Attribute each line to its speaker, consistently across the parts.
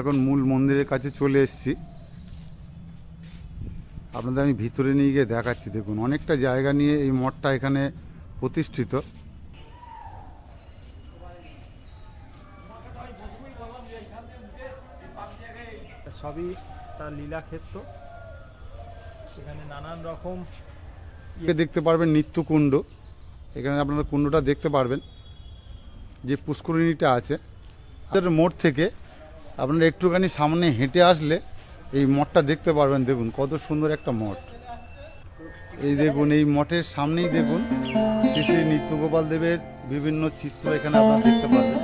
Speaker 1: এখন মূল মন্দিরের কাছে চলে এসেছি। আপনাদের আমি ভিতরে নিয়ে গিয়ে দেখাচ্ছি দেখুন। অনেকটা জায়গা নিয়ে এই মঠটা এখানে প্রতিষ্ঠিত।
Speaker 2: সবই তার লীলা ক্ষেত্র। এখানে নানান রকম
Speaker 1: দেখতে পারবেন নিত্যকুণ্ড। এখানে আপনারা কুণ্ডটা দেখতে পারবেন। যে পুষ্করিণীটা আছে মোড় থেকে আপনারা একটুখানি সামনে হেঁটে আসলে এই মঠটা দেখতে পারবেন, দেখুন কত সুন্দর একটা মঠ। এই দেখুন, এই মঠের সামনেই দেখুন শ্রী নিত্যগোপাল দেবের বিভিন্ন চিত্র এখানে আপনারা দেখতে পারবেন।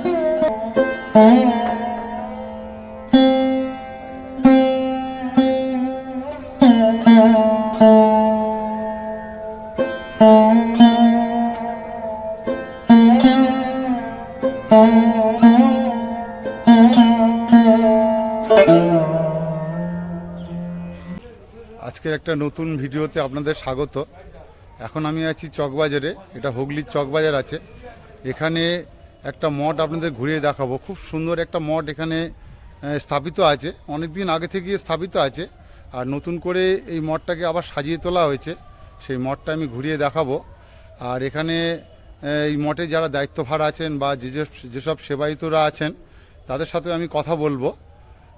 Speaker 1: আজকের একটা নতুন ভিডিওতে আপনাদের স্বাগত। এখন আমি আছি চকবাজারে, এটা হুগলির চকবাজার আছে। এখানে একটা মঠ আপনাদের ঘুরিয়ে দেখাবো। খুব সুন্দর একটা মঠ এখানে স্থাপিত আছে। অনেক দিন আগে থেকে স্থাপিত আছে। আর নতুন করে এই মঠটাকে আবার সাজিয়ে তোলা হয়েছে। সেই মঠটা আমি ঘুরিয়ে দেখাবো। আর এখানে এই মঠে যারা দায়িত্বভার আছেন বা যে যে- যেসব সেবায়িতরা আছেন, তাদের সাথে আমি কথা বলব।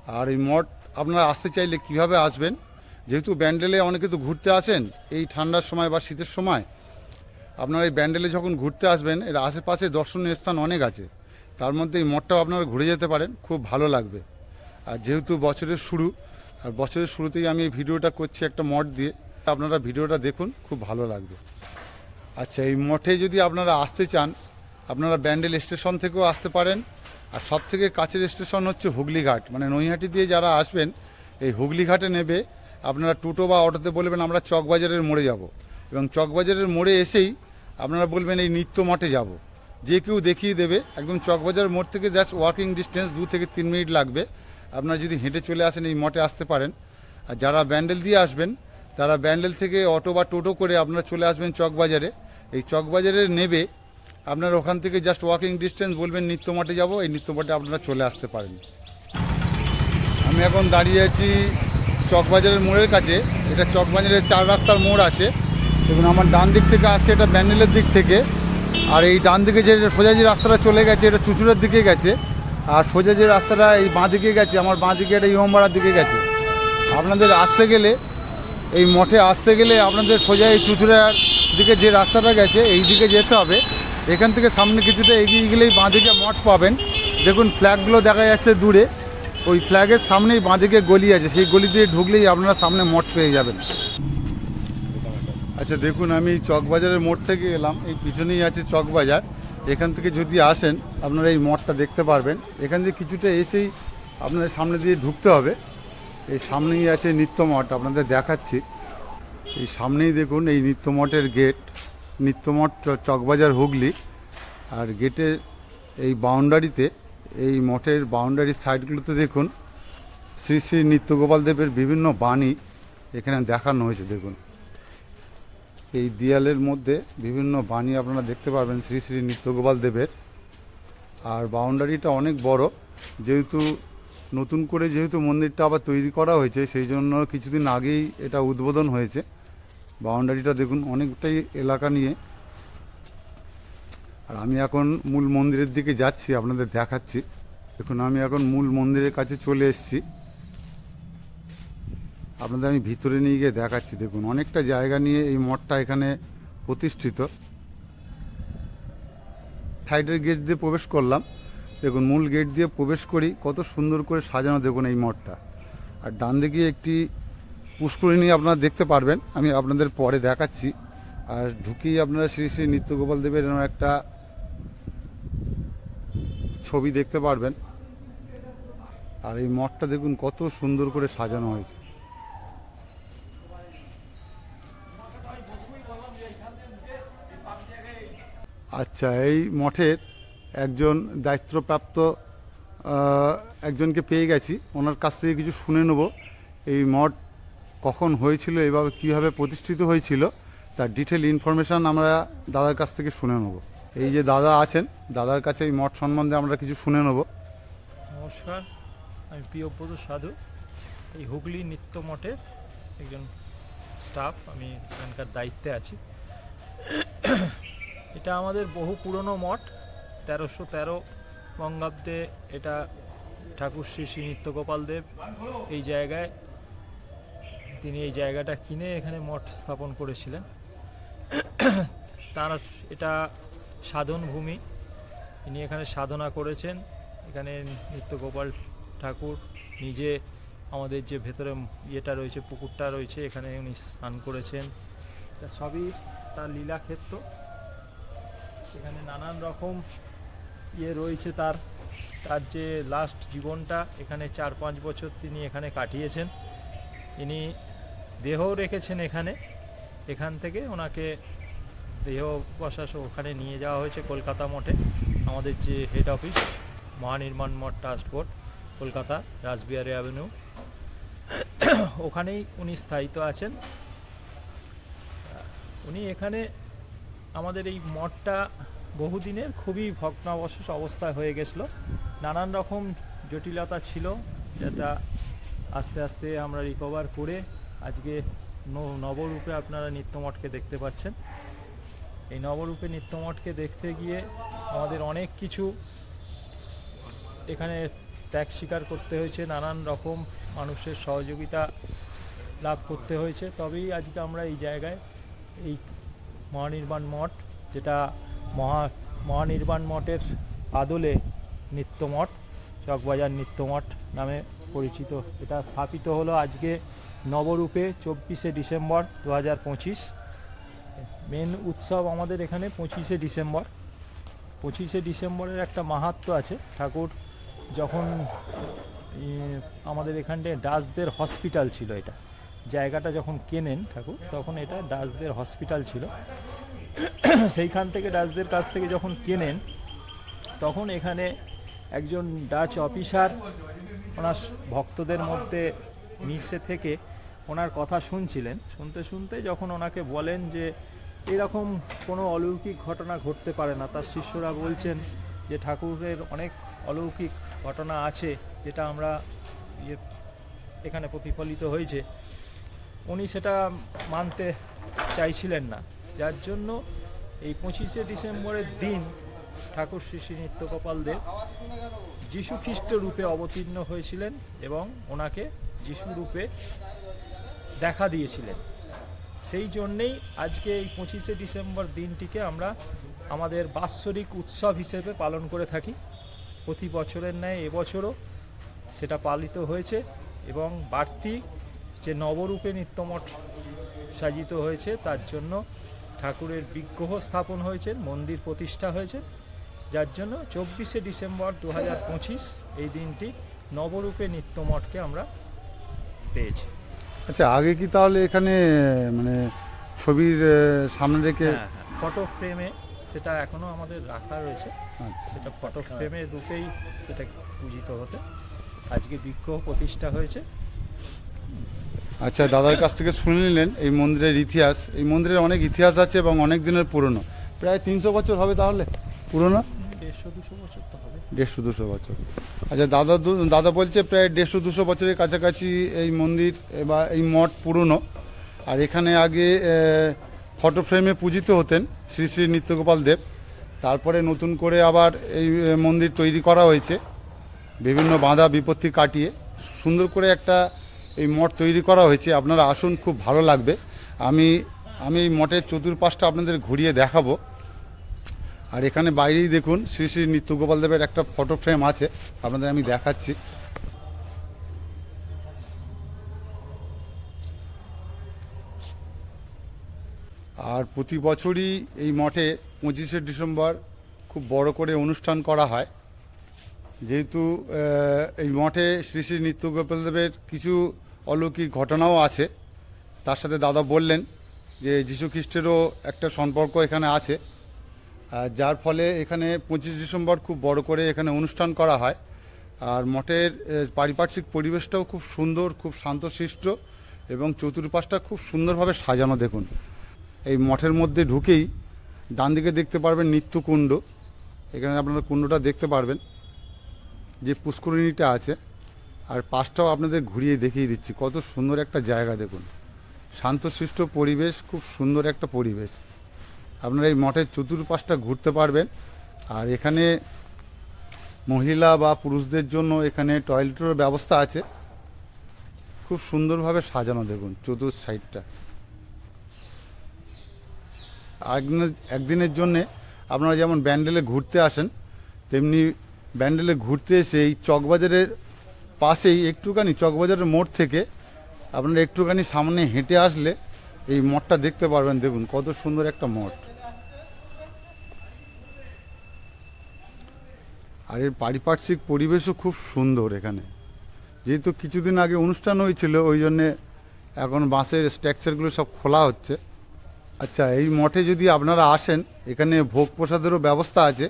Speaker 1: আর এই মঠ আপনারা আসতে চাইলে কীভাবে আসবেন যেহেতু ব্যান্ডেলে অনেকে তো ঘুরতে আসেন, এই ঠান্ডার সময় বা শীতের সময়, আপনারা এই ব্যান্ডেলে যখন ঘুরতে আসবেন, এর আশেপাশে দর্শনীয় স্থান অনেক আছে। তার মধ্যে এই মঠটাও আপনারা ঘুরে যেতে পারেন, খুব ভালো লাগবে। আর যেহেতু বছরের শুরু, আর বছরের শুরুতেই আমি এই ভিডিওটা করছি একটা মঠ দিয়ে, আপনারা ভিডিওটা দেখুন, খুব ভালো লাগবে। আচ্ছা এই মঠে যদি আপনারা আসতে চান, আপনারা ব্যান্ডেল স্টেশন থেকেও আসতে পারেন। আর সব থেকে কাছের স্টেশন হচ্ছে হুগলিঘাট মানে নৈহাটি দিয়ে যারা আসবেন, এই হুগলিঘাটে নেবে আপনারা টোটো বা অটোতে বলবেন, আমরা চকবাজারের মোড়ে যাব। এবং চকবাজারের মোড়ে এসেই আপনারা বলবেন, এই নিত্য মঠে যাব। যে কেউ দেখিয়ে দেবে, একদম চকবাজার মোড় থেকে জাস্ট ওয়াকিং ডিস্টেন্স দু থেকে তিন মিনিট লাগবে। আপনারা যদি হেঁটে চলে আসেন, এই মঠে আসতে পারেন। আর যারা ব্যান্ডেল দিয়ে আসবেন, তারা ব্যান্ডেল থেকে অটো বা টোটো করে আপনারা চলে আসবেন চকবাজারে। এই চকবাজারে নেবে, আপনারা ওখান থেকে জাস্ট ওয়াকিং ডিস্টেন্স বলবেন, নিত্য মঠে যাব, এই নিত্য মঠে আপনারা চলে আসতে পারেন। আমি এখন দাঁড়িয়ে আছি চকবাজারের মোড়ের কাছে, এটা চকবাজারের চার রাস্তার মোড় আছে। দেখুন, আমার ডান দিক থেকে আসছে এটা ব্যান্ডেলের দিক থেকে। আর এই ডান দিকে যে সোজা যে রাস্তাটা চলে গেছে, এটা চুচুড়ের দিকে গেছে। আর সোজা যে রাস্তাটা এই বাঁ দিকে গেছে, আমার বাঁ দিকে এটা ইমামবাড়ার দিকে গেছে। আপনাদের আসতে গেলে, এই মঠে আসতে গেলে আপনাদের সোজা এই চুচুড়ার দিকে যে রাস্তাটা গেছে, এই দিকে যেতে হবে। এখান থেকে সামনে কিছুটা এগিয়ে গেলেই বাঁ দিকে মঠ পাবেন। দেখুন ফ্ল্যাগগুলো দেখা যাচ্ছে দূরে। ওই ফ্ল্যাগের সামনেই বাঁদিকে গলি আছে, সেই গলি দিয়ে ঢুকলেই আপনারা সামনে মঠ পেয়ে যাবেন। আচ্ছা দেখুন, আমি চকবাজারের মোড় থেকে এলাম, এই পিছনেই আছে চকবাজার। এখান থেকে যদি আসেন, আপনারা এই মঠটা দেখতে পারবেন। এখান থেকে কিছুটা এসেই আপনাদের সামনে দিয়ে ঢুকতে হবে। এই সামনেই আছে নিত্য মঠ, আপনাদের দেখাচ্ছি। এই সামনেই দেখুন, এই নিত্য মঠের গেট, নিত্য মঠ চ- চকবাজার হুগলি। আর গেটের এই বাউন্ডারিতে এই মঠের বাউন্ডারির সাইডগুলোতে দেখুন, শ্রী শ্রী নিত্যগোপাল দেবের বিভিন্ন বাণী এখানে দেখানো হয়েছে, দেখুন। এই দেয়ালের মধ্যে বিভিন্ন বাণী আপনারা দেখতে পারবেন, শ্রী শ্রী নিত্যগোপাল দেবের। আর বাউন্ডারিটা অনেক বড়, যেহেতু নতুন করে যেহেতু মন্দিরটা আবার তৈরি করা হয়েছে, সেই জন্য কিছুদিন আগেই এটা উদ্বোধন হয়েছে। বাউন্ডারিটা দেখুন, অনেকটাই এলাকা নিয়ে আর আমি এখন মূল মন্দিরের দিকে যাচ্ছি, আপনাদের দেখাচ্ছি। দেখুন, আমি এখন মূল মন্দিরের কাছে চলে এসেছি। আপনাদের আমি ভিতরে নিয়ে গিয়ে দেখাচ্ছি। দেখুন, অনেকটা জায়গা নিয়ে এই মঠটা এখানে প্রতিষ্ঠিত। সাইডের গেট দিয়ে প্রবেশ করলাম। দেখুন, মূল গেট দিয়ে প্রবেশ করি। কত সুন্দর করে সাজানো দেখুন এই মঠটা। আর ডান দিকে একটি পুষ্করিণী আপনারা দেখতে পারবেন। আমি আপনাদের পরে দেখাচ্ছি। আর ঢুকেই আপনারা শ্রী শ্রী নিত্যগোপাল দেবের একটা ছবি দেখতে পারবেন। আর এই মঠটা দেখুন কত সুন্দর করে সাজানো হয়েছে। আচ্ছা এই মঠের একজন দায়িত্বপ্রাপ্ত একজনকে পেয়ে গেছি। ওনার কাছ থেকে কিছু শুনে নেব। এই মঠ কখন হয়েছিল, এভাবে কীভাবে প্রতিষ্ঠিত হয়েছিল, তার ডিটেল ইনফরমেশান আমরা দাদার কাছ থেকে শুনে নেব। এই যে দাদা আছেন, দাদার কাছে এই মঠ সম্বন্ধে আমরা কিছু শুনে নেব।
Speaker 2: নমস্কার, আমি প্রিয়ব্রত সাধু। এই হুগলি নৃত্য মঠের একজন স্টাফ, আমি এখানকার দায়িত্বে আছি। এটা আমাদের বহু পুরনো মঠ, তেরোশো তেরো বঙ্গাব্দে এটা ঠাকুর শ্রী শ্রী নিত্যগোপাল দেব এই জায়গায়, তিনি এই জায়গাটা কিনে এখানে মঠ স্থাপন করেছিলেন। তার, এটা সাধন ভূমি ইনি এখানে সাধনা করেছেন। এখানে নিত্যগোপাল ঠাকুর নিজে আমাদের যে ভেতরে ইয়েটা রয়েছে, পুকুরটা রয়েছে, এখানে উনি স্নান করেছেন। সবই তার লীলাক্ষেত্র এখানে নানান রকম ইয়ে রয়েছে তার। তার যে লাস্ট জীবনটা, এখানে চার পাঁচ বছর তিনি এখানে কাটিয়েছেন। ইনি দেহও রেখেছেন এখানে। এখান থেকে ওনাকে দেহ ওখানে নিয়ে যাওয়া হয়েছে কলকাতা মঠে। আমাদের যে হেড অফিস মহানির্মাণ মঠ trust board Kolkata, Rashbehari avenue ওখানেই উনি স্থায়িত আছেন। উনি এখানে আমাদের এই মঠটা বহুদিনের খুবই ভগ্নাবশেষ অবস্থায় হয়ে গেছিল। নানান রকম জটিলতা ছিল, যেটা আস্তে আস্তে আমরা রিকভার করে আজকে নবরূপে আপনারা নিত্যমঠকে দেখতে পাচ্ছেন। এই নবরূপে নিত্যমঠকে দেখতে গিয়ে আমাদের অনেক কিছু এখানে ত্যাগ স্বীকার করতে হয়েছে, নানান রকম মানুষের সহযোগিতা লাভ করতে হয়েছে। তবেই আজকে আমরা এই জায়গায় এই মহানির্বাণ মঠ, যেটা মহা মহানির্বাণ মঠের আদলে নিত্যমঠ, চকবাজার নিত্যমঠ নামে পরিচিত। এটা স্থাপিত হলো আজকে নবরূপে চব্বিশে ডিসেম্বর দু হাজার পঁচিশ। মেন উৎসব আমাদের এখানে পঁচিশে ডিসেম্বর। পঁচিশে ডিসেম্বরের একটা মাহাত্ম্য আছে। ঠাকুর যখন আমাদের এখানটায় ডাচদের হসপিটাল ছিল এটা। জায়গাটা যখন কেনেন ঠাকুর, তখন এটা ডাচদের হসপিটাল ছিল। সেইখান থেকে ডাচদের কাছ থেকে যখন কেনেন, তখন এখানে একজন ডাচ অফিসার ওনার ভক্তদের মধ্যে মিশে থেকে ওনার কথা শুনছিলেন। শুনতে শুনতে যখন ওনাকে বলেন যে এরকম কোনো অলৌকিক ঘটনা ঘটতে পারে না। তার শিষ্যরা বলছেন যে ঠাকুরের অনেক অলৌকিক ঘটনা আছে, যেটা আমরা ইয়ে এখানে প্রতিফলিত হয়েছে। উনি সেটা মানতে চাইছিলেন না। যার জন্য এই পঁচিশে ডিসেম্বরের দিন ঠাকুর শ্রী শ্রী নিত্যগোপাল দেব যীশু খ্রিস্ট রূপে অবতীর্ণ হয়েছিলেন এবং ওনাকে যীশু রূপে দেখা দিয়েছিলেন। সেই জন্যেই আজকে এই পঁচিশে ডিসেম্বর দিনটিকে আমরা আমাদের বাৎসরিক উৎসব হিসেবে পালন করে থাকি। প্রতি বছরের ন্যায় এবছরও সেটা পালিত হয়েছে এবং বাড়তি যে নবরূপে নিত্যমঠ সাজিত হয়েছে, তার জন্য ঠাকুরের বিগ্রহ স্থাপন হয়েছে, মন্দির প্রতিষ্ঠা হয়েছে। যার জন্য চব্বিশে ডিসেম্বর দু হাজার পঁচিশ এই দিনটি নবরূপে নিত্যমঠকে আমরা পেয়েছি।
Speaker 1: আচ্ছা আগে কি তাহলে এখানে মানে ছবির সামনে রেখে
Speaker 2: হ্যাঁ ফটো ফ্রেমে সেটা এখনও আমাদের রাখা রয়েছে।
Speaker 1: আচ্ছা।
Speaker 2: সেটা ফটো ফ্রেমের রূপেই সেটা পূজিত হতে। আজকে বিগ্রহ প্রতিষ্ঠা হয়েছে।
Speaker 1: আচ্ছা দাদার কাছ থেকে শুনে নিলেন এই মন্দিরের ইতিহাস। এই মন্দিরের অনেক ইতিহাস আছে এবং অনেক দিনের পুরনো। প্রায় তিনশো বছর হবে তাহলে? পুরনো?
Speaker 2: দেড়শো দুশো বছর তো হবে।
Speaker 1: দেড়শো দুশো বছর। আচ্ছা দাদা দাদা বলছে প্রায় দেড়শো দুশো বছরের কাছাকাছি এই মন্দির বা এই মঠ পুরনো। আর এখানে আগে ফটো ফ্রেমে পূজিত হতেন শ্রী শ্রী নিত্যগোপাল দেব। তারপরে নতুন করে আবার এই মন্দির তৈরি করা হয়েছে। বিভিন্ন বাঁধা বিপত্তি কাটিয়ে সুন্দর করে একটা এই মঠ তৈরি করা হয়েছে। আপনারা আসুন, খুব ভালো লাগবে। আমি আমি এই মঠের চতুর্পাশটা আপনাদের ঘুরিয়ে দেখাবো। আর এখানে বাইরেই দেখুন শ্রী শ্রী নিত্যগোপাল দেবের একটা ফটো ফ্রেম আছে। আপনাদের আমি দেখাচ্ছি। আর প্রতি বছরই এই মঠে পঁচিশে ডিসেম্বর খুব বড় করে অনুষ্ঠান করা হয়। যেহেতু এই মঠে শ্রী শ্রী নিত্যগোপাল দেবের কিছু অলৌকিক ঘটনাও আছে। তার সাথে দাদা বললেন যে যীশু খ্রিস্টেরও একটা সম্পর্ক এখানে আছে। যার ফলে এখানে পঁচিশ ডিসেম্বর খুব বড় করে এখানে অনুষ্ঠান করা হয়। আর মঠের পারিপার্শ্বিক পরিবেশটাও খুব সুন্দর, খুব শান্তশিষ্ট এবং চতুর্পাশটা খুব সুন্দরভাবে সাজানো দেখুন। এই মঠের মধ্যে ঢুকেই ডান দিকে দেখতে পারবেন নিত্যকুণ্ড। এখানে আপনারা কুণ্ডটা দেখতে পারবেন, যে পুষ্করিণীটা আছে। আর পাশটাও আপনাদের ঘুরিয়ে দেখিয়ে দিচ্ছি, কত সুন্দর একটা জায়গা দেখুন। শান্তশিষ্ট পরিবেশ, খুব সুন্দর একটা পরিবেশ। আপনারা এই মঠের চতুর্পাশটা ঘুরতে পারবেন। আর এখানে মহিলা বা পুরুষদের জন্য এখানে টয়লেটেরও ব্যবস্থা আছে। খুব সুন্দরভাবে সাজানো দেখুন চতুর সাইডটা। একদিনের- একদিনের জন্যে আপনারা যেমন ব্যান্ডেলে ঘুরতে আসেন, তেমনি ব্যান্ডেলে ঘুরতে এসে এই চকবাজারের পাশেই একটুখানি চকবাজারের মোড় থেকে আপনারা একটুখানি সামনে হেঁটে আসলে এই মঠটা দেখতে পারবেন। দেখুন কত সুন্দর একটা মঠ। আর এর পারিপার্শ্বিক পরিবেশও খুব সুন্দর এখানে। যেহেতু কিছুদিন আগে অনুষ্ঠান হয়েছিল, ওই জন্যে এখন বাঁশের স্ট্রাকচারগুলো সব খোলা হচ্ছে। আচ্ছা এই মঠে যদি আপনারা আসেন, এখানে ভোগ প্রসাদেরও ব্যবস্থা আছে।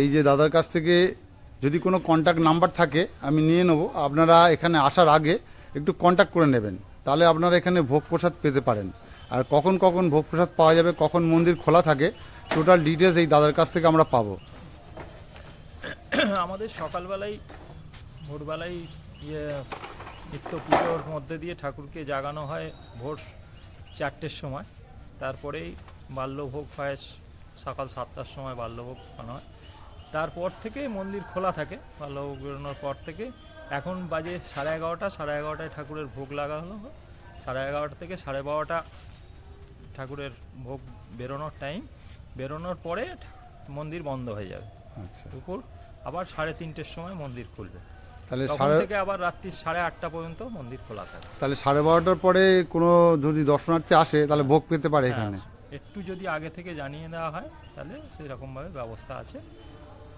Speaker 1: এই যে দাদার কাছ থেকে যদি কোনো কন্ট্যাক্ট নাম্বার থাকে, আমি নিয়ে নেব। আপনারা এখানে আসার আগে একটু কন্ট্যাক্ট করে নেবেন। তাহলে আপনারা এখানে ভোগ প্রসাদ পেতে পারেন। আর কখন কখন ভোগ প্রসাদ পাওয়া যাবে, কখন মন্দির খোলা থাকে টোটাল ডিটেলস এই দাদার কাছ থেকে আমরা পাবো।
Speaker 2: আমাদের সকালবেলায় ভোরবেলায় ইয়ে নিত্য পুজোর মধ্যে দিয়ে ঠাকুরকে জাগানো হয় ভোর চারটের সময়। তারপরেই বাল্যভোগ হয় সকাল সাতটার সময় বাল্যভোগ খাওয়ানো হয়। তারপর থেকে মন্দির খোলা থাকে বাল্যভোগ বেরোনোর পর থেকে। এখন বাজে সাড়ে এগারোটা সাড়ে এগারোটায় ঠাকুরের ভোগ লাগানো হয়। সাড়ে এগারোটা থেকে সাড়ে বারোটা ঠাকুরের ভোগ বেরোনোর টাইম বেরোনোর পরে মন্দির বন্ধ হয়ে যাবে।
Speaker 1: আচ্ছা।
Speaker 2: দুপুর আবার সাড়ে তিনটের সময় মন্দির খুলবে।
Speaker 1: তাহলে সাড়ে
Speaker 2: থেকে আবার রাত্রি সাড়ে আটটা পর্যন্ত মন্দির খোলা থাকে।
Speaker 1: তাহলে সাড়ে বারোটার পরে কোনো যদি দর্শনার্থী আসে তাহলে ভোগ পেতে পারে এখানে?
Speaker 2: হ্যাঁ, একটু যদি আগে থেকে জানিয়ে দেওয়া হয় তাহলে সেই রকমভাবে ব্যবস্থা আছে।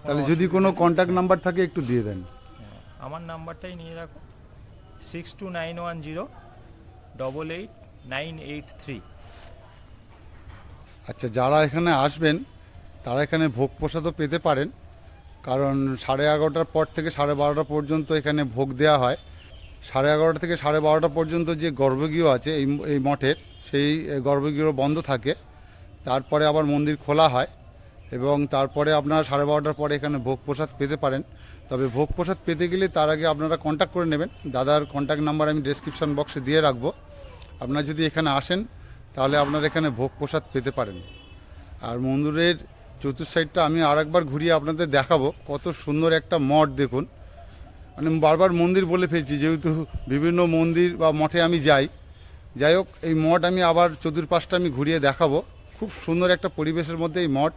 Speaker 1: তাহলে যদি কোনো কন্ট্যাক্ট নাম্বার থাকে একটু দিয়ে দেন।
Speaker 2: হ্যাঁ, আমার নাম্বারটাই নিয়ে রাখো six two nine one zero double eight nine eight three
Speaker 1: আচ্ছা যারা এখানে আসবেন তারা এখানে ভোগ প্রসাদও পেতে পারেন। কারণ সাড়ে এগারোটার পর থেকে সাড়ে বারোটা পর্যন্ত এখানে ভোগ দেওয়া হয়। সাড়ে এগারোটা থেকে সাড়ে বারোটা পর্যন্ত যে গর্ভগৃহ আছে এই এই মঠের, সেই গর্ভগৃহ বন্ধ থাকে। তারপরে আবার মন্দির খোলা হয় এবং তারপরে আপনারা সাড়ে বারোটার পরে এখানে ভোগ প্রসাদ পেতে পারেন। তবে ভোগ প্রসাদ পেতে গেলে তার আগে আপনারা কন্ট্যাক্ট করে নেবেন। দাদার কন্ট্যাক্ট নাম্বার আমি ডেসক্রিপশন বক্সে দিয়ে রাখব। আপনারা যদি এখানে আসেন, তাহলে আপনারা এখানে ভোগ প্রসাদ পেতে পারেন। আর মন্দিরের চতুর সাইডটা আমি আরেকবার ঘুরিয়ে আপনাদের দেখাবো। কত সুন্দর একটা মঠ দেখুন। মানে বারবার মন্দির বলে ফেলছি, যেহেতু বিভিন্ন মন্দির বা মঠে আমি যাই। যাই হোক, এই মঠ আমি আবার চতুর্পাশটা আমি ঘুরিয়ে দেখাবো। খুব সুন্দর একটা পরিবেশের মধ্যে এই মঠ।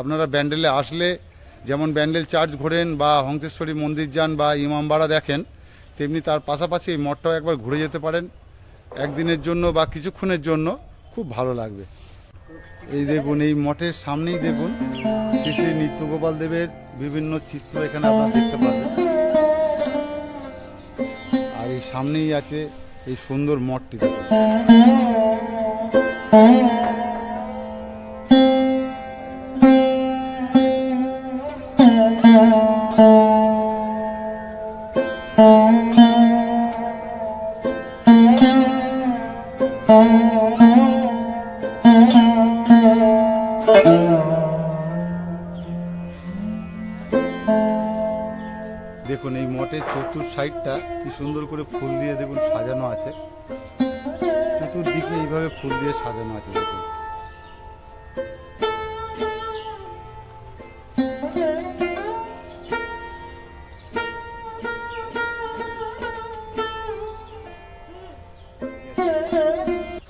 Speaker 1: আপনারা ব্যান্ডেলে আসলে যেমন ব্যান্ডেল চার্চ ঘোরেন বা হংসেশ্বরী মন্দির যান বা ইমামবাড়া দেখেন, তেমনি তার পাশাপাশি এই মঠটাও একবার ঘুরে যেতে পারেন। একদিনের জন্য বা কিছুক্ষণের জন্য খুব ভালো লাগবে। এই দেখুন, এই মঠের সামনেই দেখুন, শ্রী নিত্যগোপাল দেবের বিভিন্ন চিত্র এখানে আপনারা দেখতে পাবেন। আর এই সামনেই আছে এই সুন্দর মঠটি দেখুন।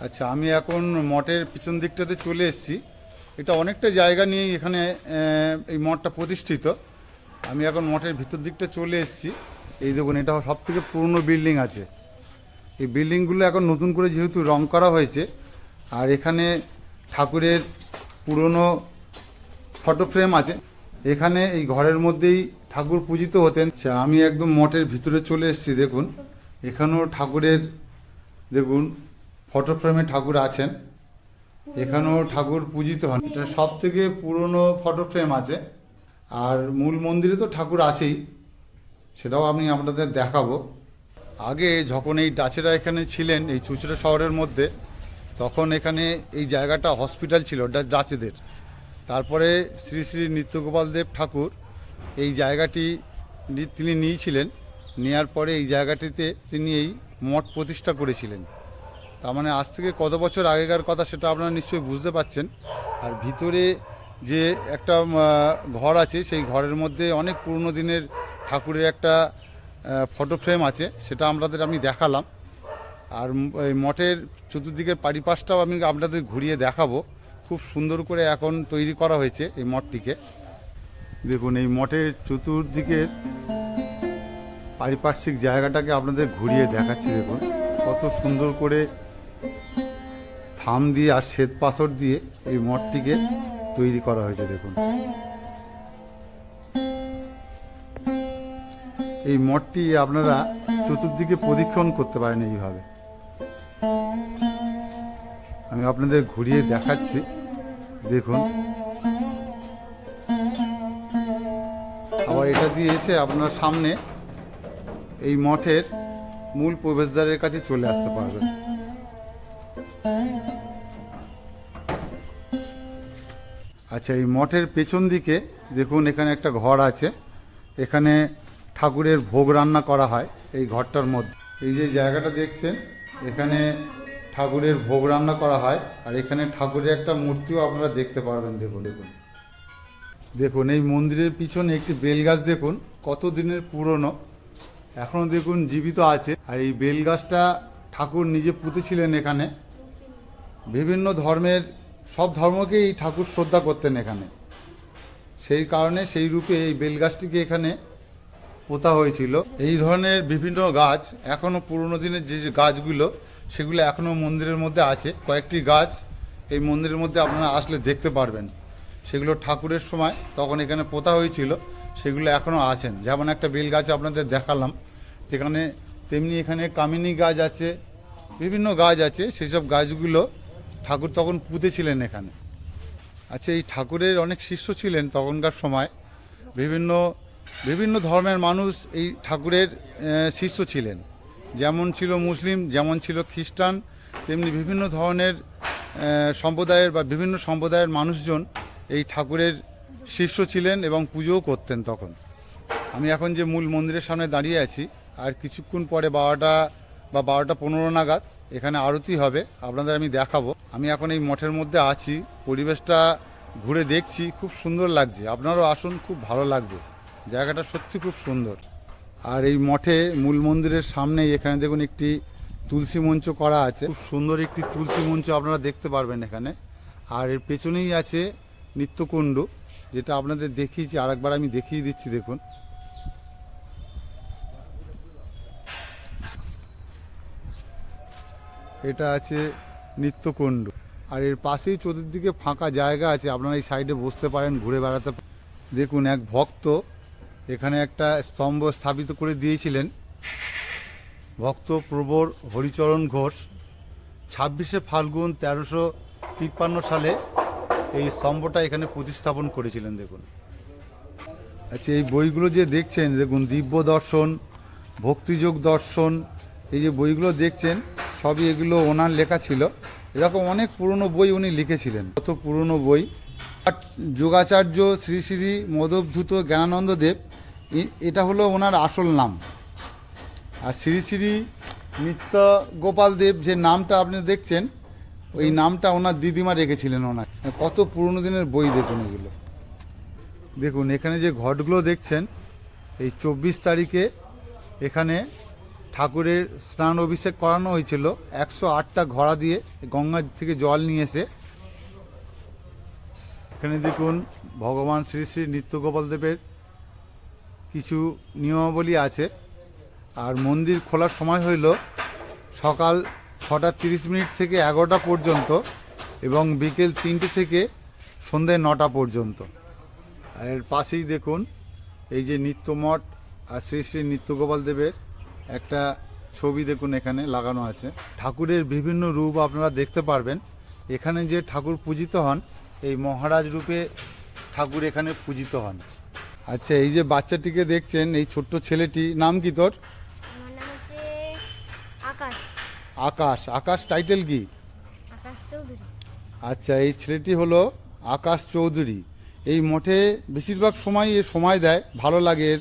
Speaker 1: আচ্ছা আমি এখন মঠের পিছন দিকটাতে চলে এসেছি। এটা অনেকটা জায়গা নিয়ে এখানে এই মঠটা প্রতিষ্ঠিত। আমি এখন মঠের ভিতর দিকটা চলে এসেছি। এই দেখুন এটা সব থেকে পুরনো বিল্ডিং আছে। এই বিল্ডিংগুলো এখন নতুন করে যেহেতু রং করা হয়েছে আর এখানে ঠাকুরের পুরনো ফটো ফ্রেম আছে। এখানে এই ঘরের মধ্যেই ঠাকুর পূজিত হতেন। আচ্ছা, আমি একদম মঠের ভিতরে চলে এসেছি দেখুন। এখানেও ঠাকুরের দেখুন ফটো ফ্রেমে ঠাকুর আছেন। এখানেও ঠাকুর পূজিত হন। এটা সব থেকে পুরনো ফটো ফ্রেম আছে। আর মূল মন্দিরে তো ঠাকুর আছেই। সেটাও আমি আপনাদের দেখাবো। আগে যখন এই ডাচেরা এখানে ছিলেন, এই চুচড়া শহরের মধ্যে, তখন এখানে এই জায়গাটা হসপিটাল ছিল ডাচেদের। তারপরে শ্রী শ্রী নিত্যগোপাল দেব ঠাকুর এই জায়গাটি তিনি নিয়েছিলেন। নেয়ার পরে এই জায়গাটিতে তিনি এই মঠ প্রতিষ্ঠা করেছিলেন। তার মানে আজ থেকে কত বছর আগেকার কথা সেটা আপনারা নিশ্চয়ই বুঝতে পারছেন। আর ভিতরে যে একটা ঘর আছে, সেই ঘরের মধ্যে অনেক পুরনো দিনের ঠাকুরের একটা ফটো ফ্রেম আছে, সেটা আমাদের আমি দেখালাম। আর এই মঠের চতুর্দিকের পারিপাশটাও আমি আপনাদের ঘুরিয়ে দেখাবো। খুব সুন্দর করে এখন তৈরি করা হয়েছে এই মঠটিকে। দেখুন, এই মঠের চতুর্দিকের পারিপার্শ্বিক জায়গাটাকে আপনাদের ঘুরিয়ে দেখাচ্ছি, দেখুন। কত সুন্দর করে থাম দিয়ে আর শ্বেত পাথর দিয়ে এই মঠটিকে তৈরি করা হয়েছে, দেখুন। এই মঠটি আপনারা চতুর্দিকে প্রদীক্ষণ করতে পারেন এইভাবে। আমি আপনাদের ঘুরিয়ে দেখাচ্ছি, দেখুন। আবার এটা দিয়ে এসে আপনার সামনে এই মঠের মূল প্রবেশদ্বারের কাছে চলে আসতে পারবেন। আচ্ছা এই মঠের পেছন দিকে দেখুন, এখানে একটা ঘর আছে। এখানে ঠাকুরের ভোগ রান্না করা হয় এই ঘরটার মধ্যে। এই যে জায়গাটা দেখছেন, এখানে ঠাকুরের ভোগ রান্না করা হয় আর এখানে ঠাকুরের একটা মূর্তিও আপনারা দেখতে পারবেন, দেখুন দেখুন। দেখুন, এই মন্দিরের পিছনে একটি বেল গাছ দেখুন, কত দিনের পুরনো। এখনও দেখুন জীবিত আছে। আর এই বেল গাছটা ঠাকুর নিজে পুঁতেছিলেন এখানে। বিভিন্ন ধর্মের সব ধর্মকেই ঠাকুর শ্রদ্ধা করতেন এখানে। সেই কারণে সেই রূপে এই বেল গাছটিকে এখানে পোতা হয়েছিল। এই ধরনের বিভিন্ন গাছ এখনও পুরনো দিনের যে যে গাছগুলো, সেগুলো এখনও মন্দিরের মধ্যে আছে। কয়েকটি গাছ এই মন্দিরের মধ্যে আপনারা আসলে দেখতে পারবেন। সেগুলো ঠাকুরের সময় তখন এখানে পোতা হয়েছিল, সেগুলো এখনও আছেন। যেমন একটা বেল গাছ আপনাদের দেখালাম সেখানে তেমনি এখানে কামিনী গাছ আছে, বিভিন্ন গাছ আছে, সেসব গাছগুলো ঠাকুর তখন পুঁতেছিলেন এখানে। আচ্ছা এই ঠাকুরের অনেক শিষ্য ছিলেন তখনকার সময়। বিভিন্ন বিভিন্ন ধর্মের মানুষ এই ঠাকুরের শিষ্য ছিলেন। যেমন ছিল মুসলিম, যেমন ছিল খ্রিস্টান, তেমনি বিভিন্ন ধরনের সম্প্রদায়ের বা বিভিন্ন সম্প্রদায়ের মানুষজন এই ঠাকুরের শিষ্য ছিলেন এবং পুজোও করতেন তখন। আমি এখন যে মূল মন্দিরের সামনে দাঁড়িয়ে আছি, আর কিছুক্ষণ পরে বারোটা বা বারোটা পনেরো নাগাদ এখানে আরতি হবে, আপনাদের আমি দেখাবো। আমি এখন এই মঠের মধ্যে আছি, পরিবেশটা ঘুরে দেখছি, খুব সুন্দর লাগছে। আপনারাও আসুন, খুব ভালো লাগবে। জায়গাটা সত্যি খুব সুন্দর। আর এই মঠে মূল মন্দিরের সামনে এখানে দেখুন একটি তুলসী মঞ্চ করা আছে। খুব সুন্দর একটি তুলসী মঞ্চ আপনারা দেখতে পারবেন এখানে। আর এর পেছনেই আছে নিত্যকুণ্ড, যেটা আপনাদের দেখিয়েছি, আরেকবার আমি দেখিয়ে দিচ্ছি, দেখুন। এটা আছে নিত্যকুণ্ড। আর এর পাশেই চতুর্দিকে ফাঁকা জায়গা আছে, আপনারা এই সাইডে বসতে পারেন, ঘুরে বেড়াতে দেখুন, এক ভক্ত এখানে একটা স্তম্ভ স্থাপিত করে দিয়েছিলেন। ভক্ত প্রবর হরিচরণ ঘোষ, ছাব্বিশে ফাল্গুন তেরোশো তিপ্পান্ন সালে এই স্তম্ভটা এখানে প্রতিস্থাপন করেছিলেন, দেখুন। আচ্ছা এই বইগুলো যে দেখছেন, দেখুন, দিব্য দর্শন, ভক্তিযোগ দর্শন এই যে বইগুলো দেখছেন, সবই এগুলো ওনার লেখা ছিল। এরকম অনেক পুরনো বই উনি লিখেছিলেন। কত পুরনো বই। যোগাচার্য শ্রী শ্রী মদবধূত জ্ঞানানন্দ দেব এটা হলো ওনার আসল নাম। আর শ্রী শ্রী নিত্য গোপাল দেব যে নামটা আপনি দেখছেন, ওই নামটা ওনার দিদিমা রেখেছিলেন ওনার কত পুরনো দিনের বই দেখুন এগুলো। দেখুন, এখানে যে ঘটগুলো দেখছেন, এই চব্বিশ তারিখে এখানে ঠাকুরের স্নান অভিষেক করানো হয়েছিল। একশো আটটা ঘোড়া দিয়ে গঙ্গা থেকে জল নিয়ে এসে। এখানে দেখুন, ভগবান শ্রী শ্রী নিত্যগোপাল দেবের কিছু নিয়মাবলী আছে। আর মন্দির খোলার সময় হইল সকাল ছটা তিরিশ মিনিট থেকে এগারোটা পর্যন্ত এবং বিকেল তিনটে থেকে সন্ধে নটা পর্যন্ত। আর এর পাশেই দেখুন, এই যে নিত্যমঠ আর শ্রী শ্রী নিত্যগোপাল দেবের একটা ছবি দেখুন এখানে লাগানো আছে। ঠাকুরের বিভিন্ন রূপ আপনারা দেখতে পারবেন। এখানে যে ঠাকুর পূজিত হন এই মহারাজ রূপে ঠাকুর এখানে পূজিত হন। আচ্ছা এই যে বাচ্চাটিকে দেখছেন এই ছোট্ট ছেলেটি নাম কি তোর?
Speaker 3: আকাশ।
Speaker 1: আকাশ। আকাশ টাইটেল কি?
Speaker 3: আকাশ চৌধুরী।
Speaker 1: আচ্ছা এই ছেলেটি হলো আকাশ চৌধুরী। এই মঠে বেশিরভাগ সময় এ সময় দেয় ভালো লাগে এর।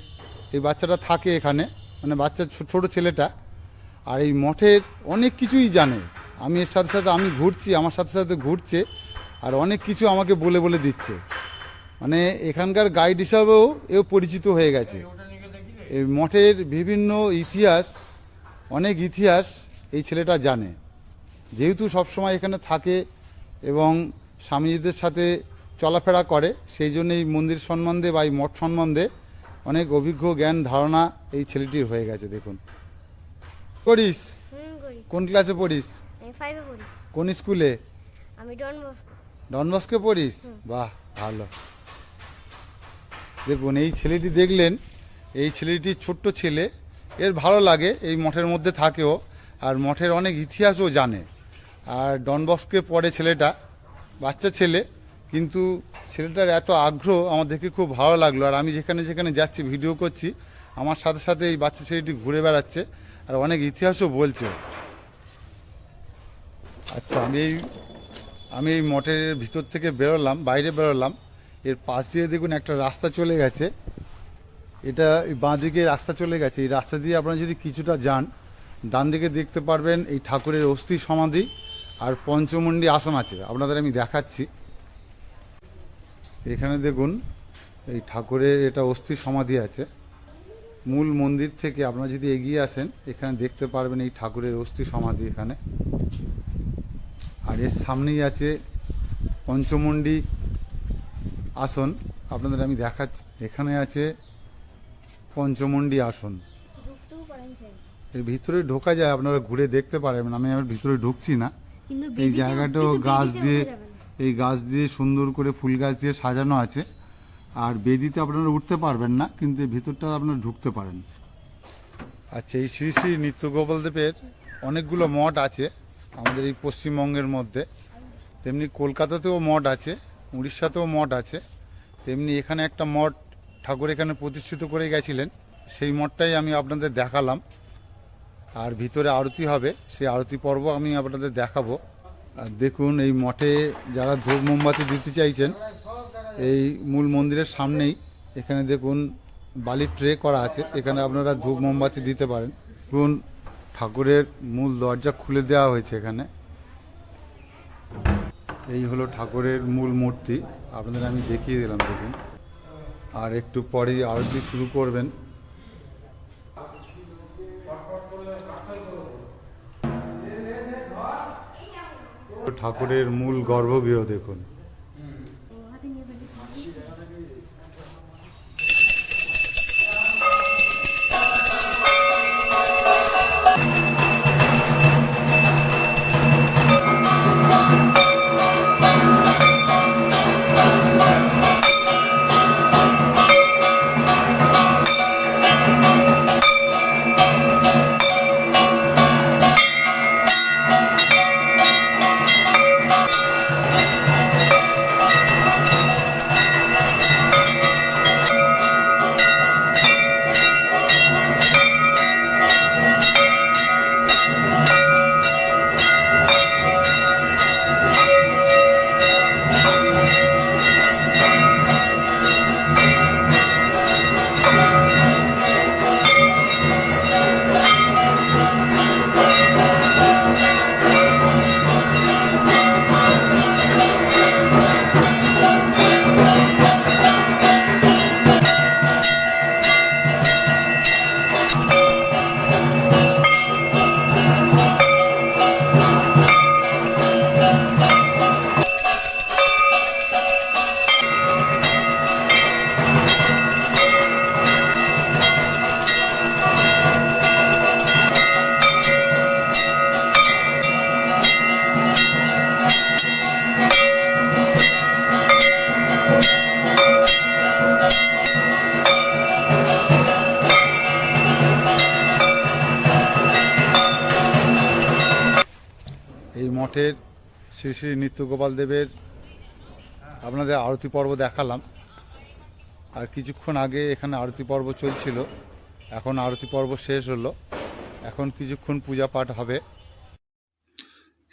Speaker 1: এই বাচ্চাটা থাকে এখানে। মানে বাচ্চা ছো- ছোট ছেলেটা, আর এই মঠের অনেক কিছুই জানে। আমি এর সাথে সাথে আমি ঘুরছি, আমার সাথে সাথে ঘুরছে, আর অনেক কিছু আমাকে বলে বলে দিচ্ছে। মানে এখানকার গাইড হিসাবেও এও পরিচিত হয়ে গেছে। এই মঠের বিভিন্ন ইতিহাস, অনেক ইতিহাস এই ছেলেটা জানে। যেহেতু সবসময় এখানে থাকে এবং স্বামীজিদের সাথে চলাফেরা করে, সেই জন্য এই মন্দির সম্বন্ধে বা এই মঠ সম্বন্ধে অনেক অভিজ্ঞ জ্ঞান ধারণা এই ছেলেটির হয়ে গেছে দেখুন। করিস
Speaker 3: করি।
Speaker 1: কোন ক্লাসে পড়িস? কোন স্কুলে?
Speaker 3: আমি ডন বস্কো।
Speaker 1: ডনবস্কে পড়িস? বাহ ভালো। দেখুন এই ছেলেটি দেখলেন এই ছেলেটি ছোট্ট ছেলে এর ভালো লাগে এই মঠের মধ্যে থাকেও আর মঠের অনেক ইতিহাসও জানে। আর ডনবস্কে পড়ে ছেলেটা বাচ্চা ছেলে কিন্তু ছেলেটার এত আগ্রহ আমার দেখে খুব ভালো লাগল। আর আমি যেখানে যেখানে যাচ্ছি, ভিডিও করছি, আমার সাথে সাথে এই বাচ্চা ছেলেটি ঘুরে বেড়াচ্ছে আর অনেক ইতিহাসও বলছে। আচ্ছা আমি এই আমি এই মঠের ভিতর থেকে বেরোলাম, বাইরে বেরোলাম। এর পাশ দিয়ে দেখুন একটা রাস্তা চলে গেছে। এটা বাঁ দিকে রাস্তা চলে গেছে। এই রাস্তা দিয়ে আপনারা যদি কিছুটা যান, ডান দিকে দেখতে পারবেন এই ঠাকুরের অস্থি সমাধি আর পঞ্চমন্ডি আসন আছে। আপনাদের আমি দেখাচ্ছি। এখানে দেখুন এই ঠাকুরের এটা অস্থি সমাধি আছে। মূল মন্দির থেকে আপনারা যদি এগিয়ে আসেন এখানে দেখতে পারবেন এই ঠাকুরের অস্থি সমাধি এখানে। আর এর সামনেই আছে পঞ্চমন্ডি আসন। আপনাদের আমি দেখাচ্ছি এখানে আছে পঞ্চমন্ডি আসন। এর ভিতরে ঢোকা যায় আপনারা ঘুরে দেখতে পারবেন। আমি আমার ভিতরে ঢুকছি না। এই জায়গাটাও গাছ দিয়ে। এই গাছ দিয়ে সুন্দর করে ফুল গাছ দিয়ে সাজানো আছে। আর বেদিতে আপনারা উঠতে পারবেন না, কিন্তু ভিতরটা আপনারা ঢুকতে পারেন। আচ্ছা এই শ্রী শ্রী নিত্যগোপাল দেবের অনেকগুলো মঠ আছে আমাদের এই পশ্চিমবঙ্গের মধ্যে। তেমনি কলকাতাতেও মঠ আছে, উড়িষ্যাতেও মঠ আছে। তেমনি এখানে একটা মঠ ঠাকুর এখানে প্রতিষ্ঠিত করে গেছিলেন, সেই মঠটাই আমি আপনাদের দেখালাম। আর ভিতরে আরতি হবে, সেই আরতি পর্ব আমি আপনাদের দেখাবো। আর দেখুন, এই মঠে যারা ধূপ মোমবাতি দিতে চাইছেন, এই মূল মন্দিরের সামনেই এখানে দেখুন বালির ট্রে করা আছে। এখানে আপনারা ধূপ মোমবাতি দিতে পারেন। দেখুন, ঠাকুরের মূল দরজা খুলে দেওয়া হয়েছে এখানে। এই হলো ঠাকুরের মূল মূর্তি। আপনাদের আমি দেখিয়ে দিলাম, দেখুন। আর একটু পরেই আরতি শুরু করবেন। ঠাকুরের মূল গর্ভগৃহ দেখুন। নিত্যগোপাল দেবের আপনাদের আরতি পর্ব দেখালাম। আর কিছুক্ষণ আগে এখানে আরতি পর্ব চলছিল। এখন আরতি পর্ব শেষ হলো। এখন কিছুক্ষণ পূজা পাঠ হবে।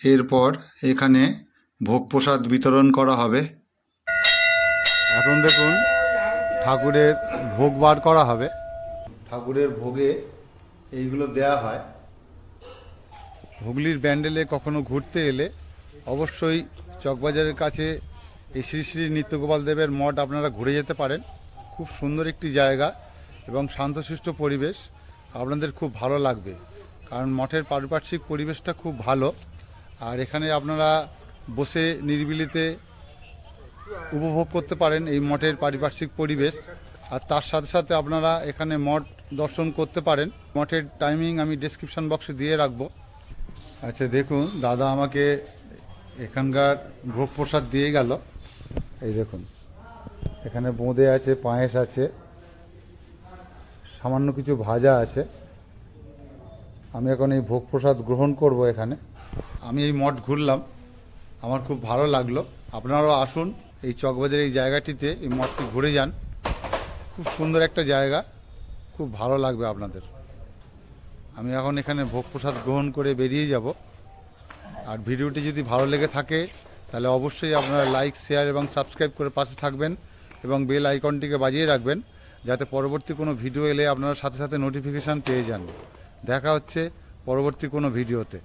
Speaker 1: এরপর এখানে ভোগ প্রসাদ বিতরণ করা হবে। এখন দেখুন ঠাকুরের ভোগ বার করা হবে। ঠাকুরের ভোগে এইগুলো দেয়া হয়। হুগলির ব্যান্ডেলে কখনো ঘুরতে এলে অবশ্যই চকবাজারের কাছে এই শ্রী শ্রী নিত্যগোপাল দেবের মঠ আপনারা ঘুরে যেতে পারেন। খুব সুন্দর একটি জায়গা এবং শান্তশিষ্ট পরিবেশ আপনাদের খুব ভালো লাগবে। কারণ মঠের পারিপার্শ্বিক পরিবেশটা খুব ভালো। আর এখানে আপনারা বসে নিরিবিলিতে উপভোগ করতে পারেন এই মঠের পারিপার্শ্বিক পরিবেশ। আর তার সাথে সাথে আপনারা এখানে মঠ দর্শন করতে পারেন। মঠের টাইমিং আমি ডেসক্রিপশন বক্সে দিয়ে রাখব। আচ্ছা দেখুন, দাদা আমাকে এখানকার ভোগ প্রসাদ দিয়ে গেল। এই দেখুন, এখানে বোঁদে আছে, পায়েস আছে, সামান্য কিছু ভাজা আছে। আমি এখন এই ভোগ প্রসাদ গ্রহণ করব এখানে। আমি এই মঠ ঘুরলাম, আমার খুব ভালো লাগল। আপনারাও আসুন এই চকবাজারের এই জায়গাটিতে, এই মঠটি ঘুরে যান। খুব সুন্দর একটা জায়গা, খুব ভালো লাগবে আপনাদের। আমি এখন এখানে ভোগ প্রসাদ গ্রহণ করে বেরিয়ে যাব। আর ভিডিওটি যদি ভালো লেগে থাকে, তাহলে অবশ্যই আপনারা লাইক শেয়ার এবং সাবস্ক্রাইব করে পাশে থাকবেন এবং বেল আইকনটিকে বাজিয়ে রাখবেন, যাতে পরবর্তী কোনো ভিডিও এলে আপনারা সাথে সাথে নোটিফিকেশান পেয়ে যান। দেখা হচ্ছে পরবর্তী কোনো ভিডিওতে